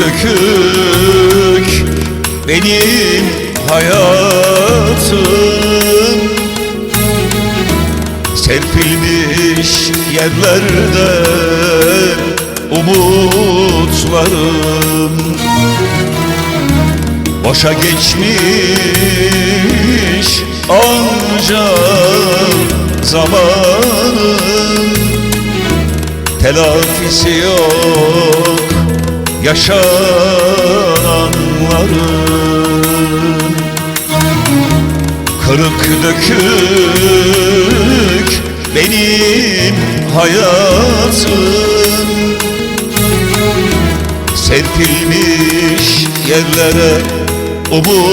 dökük benim hayatım. Serpilmiş yerlerde umutlarım. Boşa geçmiş anca zamanın Telafisi yok yaşananların Kırık dökük benim hayatım. Serpilmiş yerlere umutlarım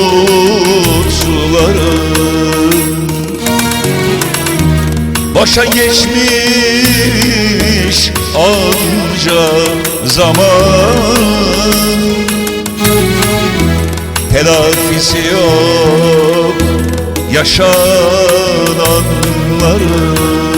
Boşa geçmiş anca zaman. Telafisi yok yaşananların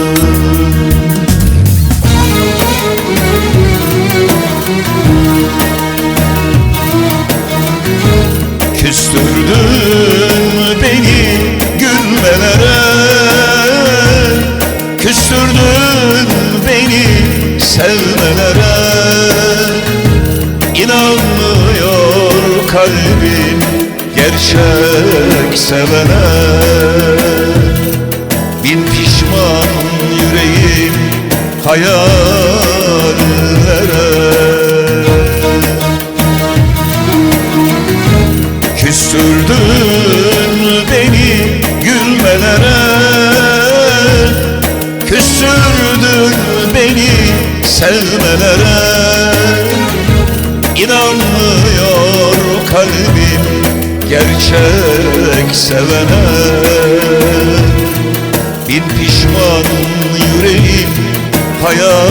İnanmıyor kalbim gerçek sevene. Bin pişman yüreğim hayallere. Küstürdün beni gülmelere. Küstürdün beni sevmelere İnanmıyor kalbim gerçek sevene. Bin pişman yüreğim hayallere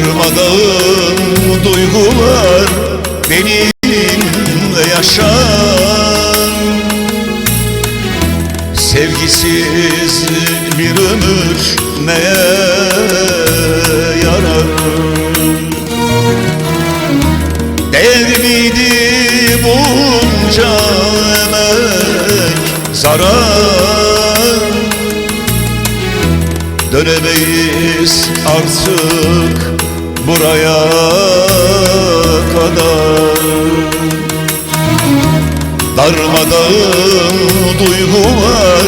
Darmadağın duygular benimle yaşar. Sevgisiz bir ömür neye yarar? Değer miydi bunca emek zarar? Dönemeyiz artık buraya kadar. Darmadağın duygular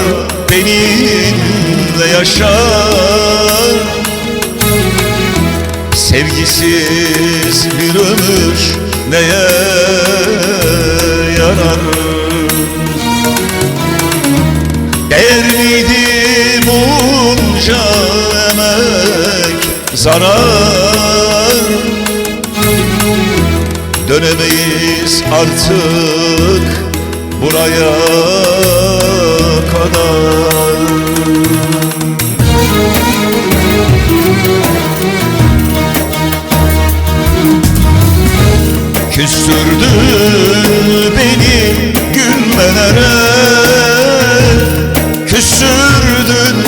benimle yaşar. Sevgisiz bir ömür neye yarar? Değer miydi bunca zarar Dönemeyiz artık buraya kadar. Küstürdün beni gülmelere Küstürdün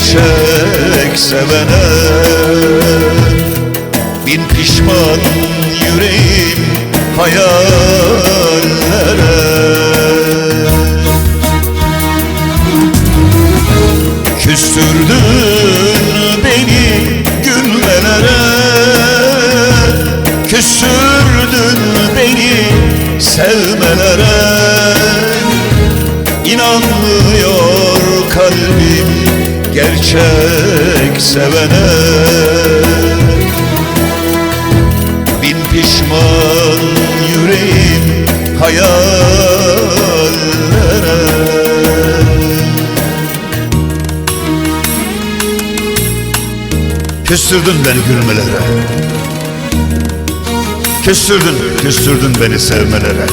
çiçek sevene. Bin pişman yüreğim hayallere. Küstürdün beni günlere Küstürdün beni sevmelere. Gerçek sevene. Bin pişman yüreğim hayallere. Küstürdün beni gülmelere. Küstürdün, küstürdün beni sevmelere.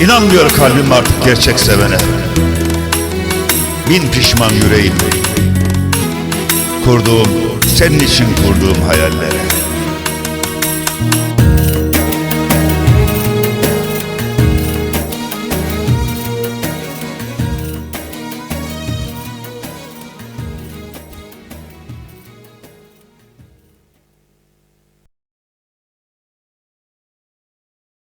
İnanmıyor kalbim artık gerçek sevene Bin pişman yüreğim Kurduğum, senin için kurduğum hayallere